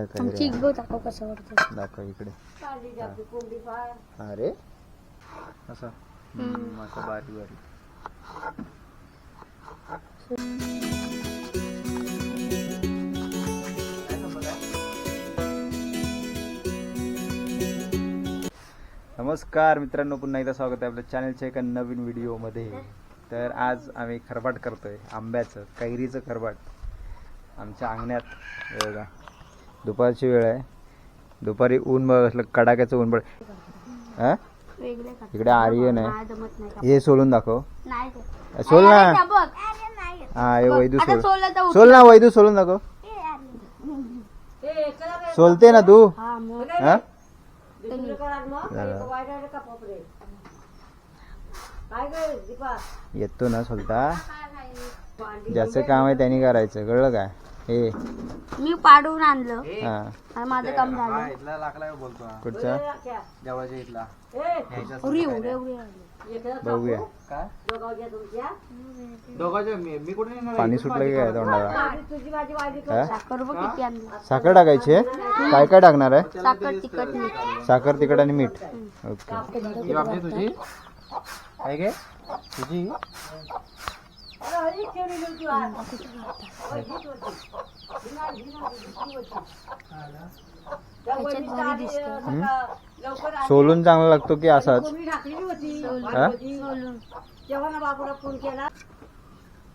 आमची कैऱ्या इगो दाखव कसं वाटतं दाखव इकडे. अरे. असं. हम्म, असं बारीक बारीक नमस्कार मित्रांनो पुन्हा एकदा स्वागत आहे आपल्या चॅनलच्या एका नवीन व्हिडिओमध्ये तर आज आम्ही खरबाट करतोय आंब्याचं कैरीचं खरबाट. आमच्या अंगण्यात हे बघा. दुपारची वेळ आहे. दुपारी ऊन बघ असलं कडाक्याचं ऊन पड हा? वेगळे का इकडे आर्यन आहे. हे सोलून दाखव. सोल ना. बघ. हा हे वैदू सोल. सोल ना वैदू सोलून दाखव. सोलते ना तू. हा हा? येतो ना सोलता. ज्याचं काम आहे त्यांनी करायचं. कळलं काय? हे. मी पाडून आणलं. हा. आणि माझं काम झालं. इथला लाकला बोलतो हा. कुठचा? इथला. एवढी एवढी. बघूया. काय? दोघांच्या मी मी कुठे नेणार आहे? पाणी सुटलं की काय तोंडाला? हा? साखर बघ किती आणली. साखर टाकायची आहे? काय काय टाकणार आहे? साखर तिखट मीठ साखर तिखट आणि मीठ. ओके. ही तुझी? काय काय? तुझी? सोलून चांगला लागतो की असाच हा? सोलून.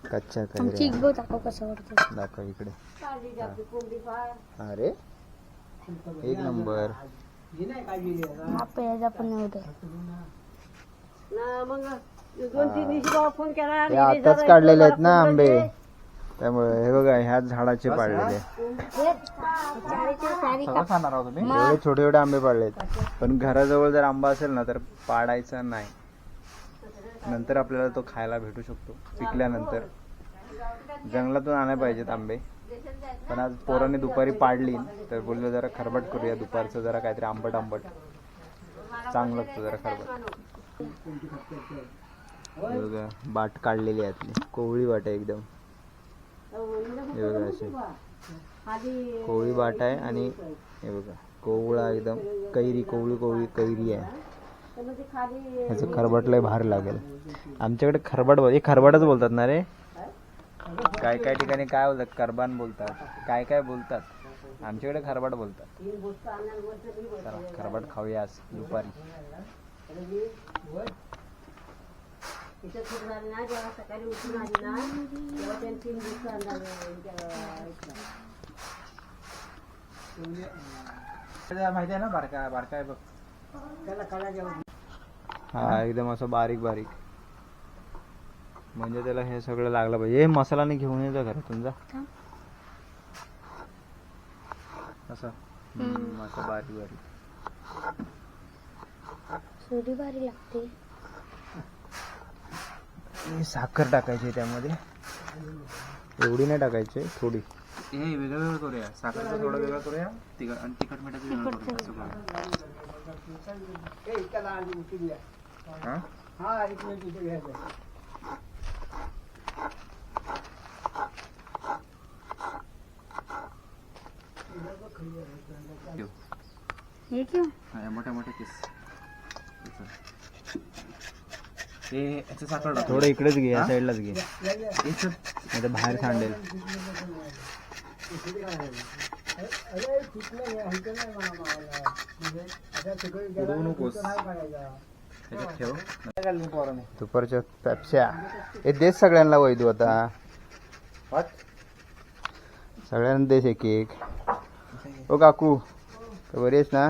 कच्च्या आमची कैऱ्या इगो दाखव हे आताच काढलेले आहेत ना आंबे. त्यामुळे हे बघा ह्याच झाडाचे पाडलेले सगळं खाणार आहोत तुम्ही? एवढे छोटे छोटे आंबे पाडलेत पण घराजवळ जर आंबा असेल ना तर पाडायचा नाही. नंतर आपल्याला तो खायला भेटू शकतो पिकल्यानंतर. जंगलातून आणायला पाहिजेत आंबे. पण आज पोरांनी दुपारी पाडली तर बोललो जरा खरबट करूया दुपारचं जरा काहीतरी आंबट आंबट. चांगलं लागतं जरा खरबट. बघा बाट काढलेली आहे यातली कोवळी बाट आहे एकदम. हे बघा असे कोवळी बाट आहे आणि हे बघा कोवळा एकदम कैरी कोवळी कोवळी कैरी आहे. ह्याचं खरबट लय भारी लागेल. आमच्याकडे खरबट बोल- हे खरबटच बोलतात ना रे? काय काय ठिकाणी काय बोलतात? करबान बोलतात. काय काय बोलतात? आमच्याकडे खरबट बोलतात. चला खरबट खाऊया आज दुपारी. त्याला माहिती आहे ना बारका बारका आहे बघ. हा एकदम असं बारीक बारीक. म्हणजे त्याला हे सगळं लागलं पाहिजे. हे मसाला नाही घेऊन येतो घरातून जा. असं. हम्म, असं बारीक बारीक. सुरी भारी लागते. आणि साखर टाकायची त्यामध्ये. एवढी नाही टाकायची थोडी. हे वेगळं वेगळं करूया. साखरचं थोडं वेगळं करूया. तिखट आणि तिखट मिठाचं वेगळं करूया. हा? ठेव. हे हा, या मोठ्या मोठ्या केस. याचं साखर टाकू. थोडं इकडेच घे या? साईडलाच घे. याचं- नाही तर बाहेर सांडेल. उडवू नकोस. त्याच्यात ठेव. दुपारच्या पेप्स्या. हे देश सगळ्यांना वैदू आता. सगळ्यांना देश एक एक ओ काकू तर बरी आहेस ना?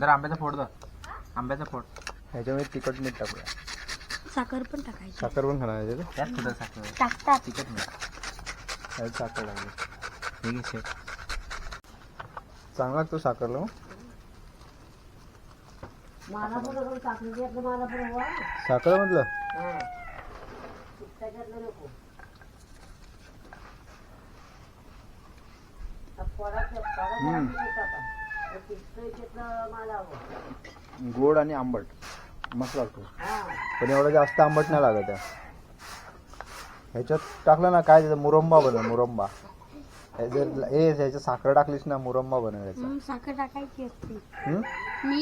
जर आंब्याचा फोड द. आंब्याचा फोड. ह्याच्यामध्ये तिखट मीठ टाकूया. साखर पण टाकायची. साखर पण खाणार आहे त्याच्यात? त्यात सुद्धा साखर? टाकतात. तिखट मीठ. त्यात साखर टाकली हे घे शेक. चांगला लागतो साखरला हो. साखर म्हटलं? हम्म. गोड आणि आंबट. मस्त लागतो. पण एवढं जास्त आंबट नाही लागत ह्याच्यात टाकलं ना काय त्याचा मुरंबा बनव मुरंबा. हे ह्याच्यात साखर टाकलीस ना मुरंबा बनव याचा हम्म, साखर टाकायची असते.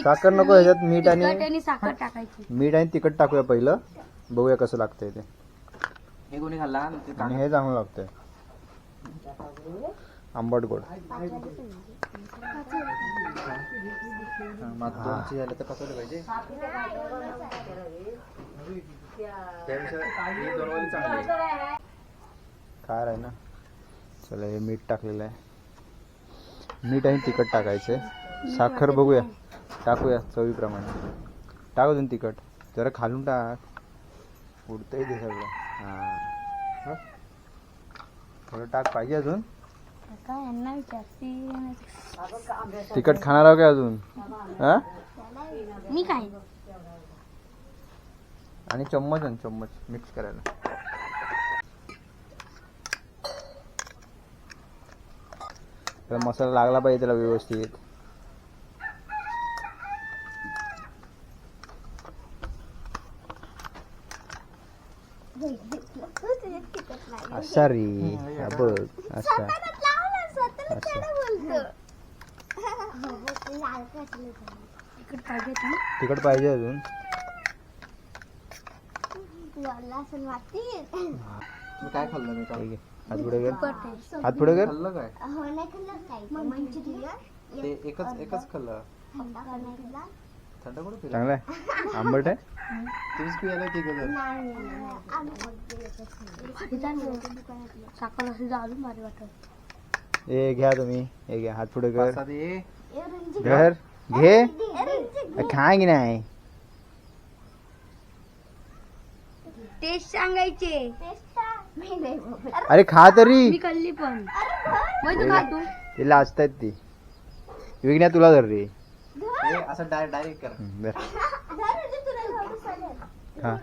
साखर नको ह्याच्यात मीठ आणि साखर टाकायची. मीठ आणि तिखट टाकूया पहिलं. बघूया कसं लागतंय ते. हे कोणी खाल्ला? आणि ते आणि हे चांगलं लागतंय. आंबट गोड ही चांगली आहे. ना? चला हे मीठ टाकलेलं आहे. मीठ आणि तिखट टाकायचंय साखर बघूया. टाकूया चवीप्रमाणे. टाक अजून तिखट. जरा खालून टाक. उडतंय ते सगळं. हां. थोडं टाक पाहिजे अजून. काय यांना विचारते. तिखट खाणार आहो काय अजून? हा? मी काय? आणि चम्मच आणि चम्मच मिक्स करायला. तर मसाला लागला पाहिजे त्याला व्यवस्थित. असा रे. बघ असा. असा. तिखट पाहिजे अजून. काय खाल्लं मी काल? ठीक आहे. हात पुढे कर. तिखट आहे. हात पुढे कर. खाल्लं काय? ते एकच एकच खाल्लं. थंड कुठं पिलं? चांगला आहे. आंबट आहे? पियाला साखर भारी वाटत. ए घ्या तुम्ही. हे घ्या. हात पुढे कर. घर. घे. खाय की नाही? टेस्ट सांगायचे. अरे खा तरी. कल्ली पण. तू खा तू. ते लाजतायत ती. विकण्या तुला धर रे. हे असं डायरेक्ट डायरेक्ट कर. खा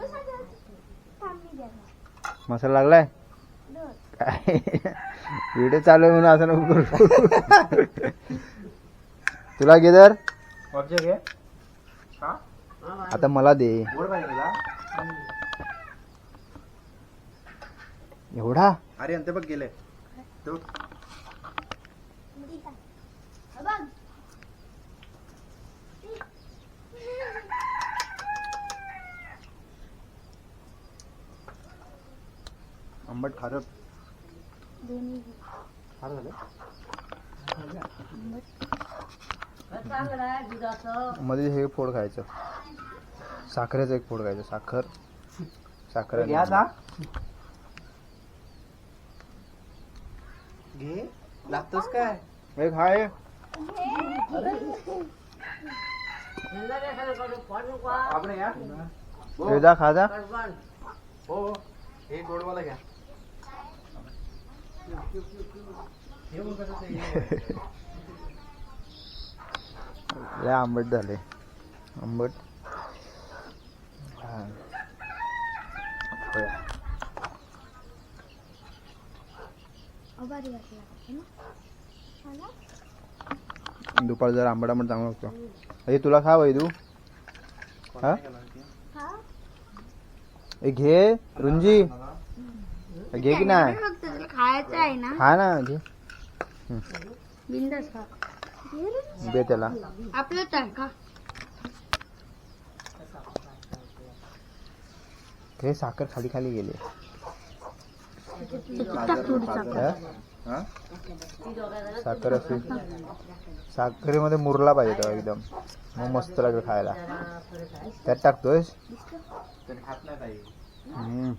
मसाला लागलाय? काय? व्हिडिओ चालू आहे म्हणून असं नको करू. तुला हा? आता मला दे. एवढा? अरे अंते बघ गेले. तो. आंबट खारट. फार झालं मध्ये हे फोड खायचं. साखरेचं एक फोड खायचं. साखर. साखर घ्या घे लागतोस काय? हे खाय. आपण या हे जा खा जा. हो हो. हे गोडवाला घ्या. लय आंबट झाले. आंबट. दुपार जर आंबट आंबट चांगला लागतो. हे तुला खा वैदू. हा? ए घे रुंजी. घे की नाही? खायचं आहे ना? खा ना घे बिंदास खा. दे त्याला. आपलंच आहे का हे साखर खाली खाली गेली. हा? हा? साखर असे साखरेमध्ये मुरला पाहिजे तो एकदम. मग मस्त लागेल खायला. त्यात टाकतोयस? हम्म.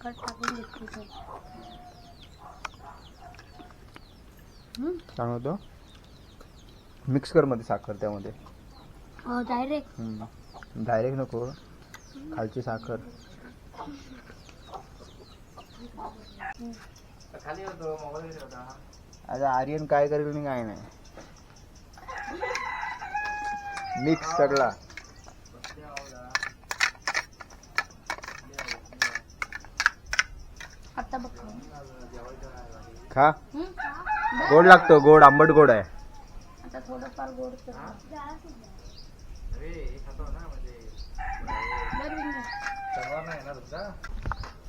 साखर टाकून घेतली. चांगलं होतं मिक्स कर मध्ये साखर त्यामध्ये. डायरेक्ट डायरेक्ट नको. खालची साखर. आता आर्यन काय करेल आणि काय नाही. मिक्स सगळा. आता बघ खा? गोड लागतो गोड आंबट गोड आहे आता थोडंफार गोड कर. बरं बिंदू.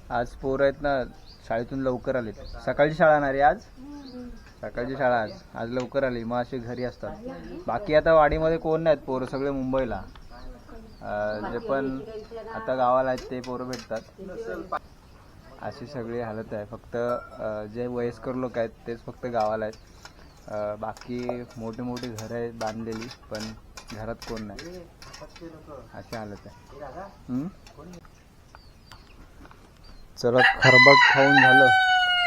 आज पोरं आहेत ना शाळेतून लवकर आलेत सकाळची शाळा ना रे आज. सकाळची शाळा आज आज लवकर आली मग असे घरी असतात बाकी आता वाडीमध्ये कोण नाहीत पोरं सगळे मुंबईला अं, जे पण आता गावाला आहेत ते पोरं भेटतात अशी सगळी हालत आहे. फक्त जे वयस्कर लोक आहेत तेच फक्त गावाला आहेत. बाकी मोठी मोठी घरं आहेत बांधलेली पण घरात कोण नाही. अशी हालत आहे. चला खरबट खाऊन झालं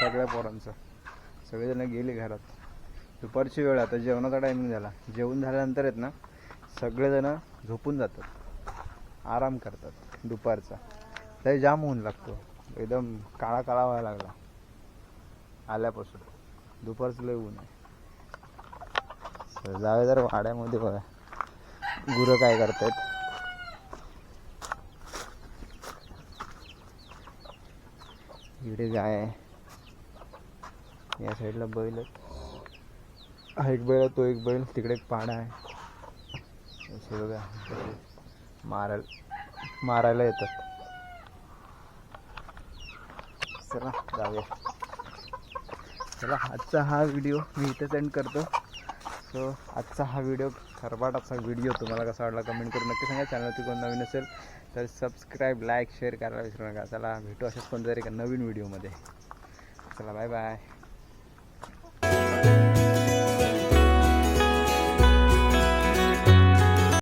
सगळ्या पोरांचं. सगळेजण गेले घरात. दुपारची वेळ आता जेवणाचा टायमिंग झाला. जेवण झाल्यानंतर आहेत ना सगळेजण झोपून जातात. आराम करतात दुपारचा. लय जाम होऊन लागतो. एकदम काळा काळा व्हायला लागला. आल्यापासून. दुपारचं लय ऊन आहे. जावे तर जर वाड्यामध्ये बघा. गुरं काय करतात इकडे गाय आहे. या साईडला बैल हा एक बैल तो एक बैल. तिकडे एक पाडा आहे. असे बघा. मारायला मारायला येतात. चला जाऊया. चला आजचा हा व्हिडिओ मी इथेच एंड करतो. सो आजचा हा व्हिडिओ खरबाटाचा व्हिडिओ तुम्हाला कसा वाटला कमेंट करून नक्की सांगा. चॅनलची कोण नवीन असेल तर सबस्क्राईब लाईक शेअर करायला विसरू नका. चला भेटू अशाच कोणत्या तरी नवीन व्हिडिओमध्ये चला बाय बाय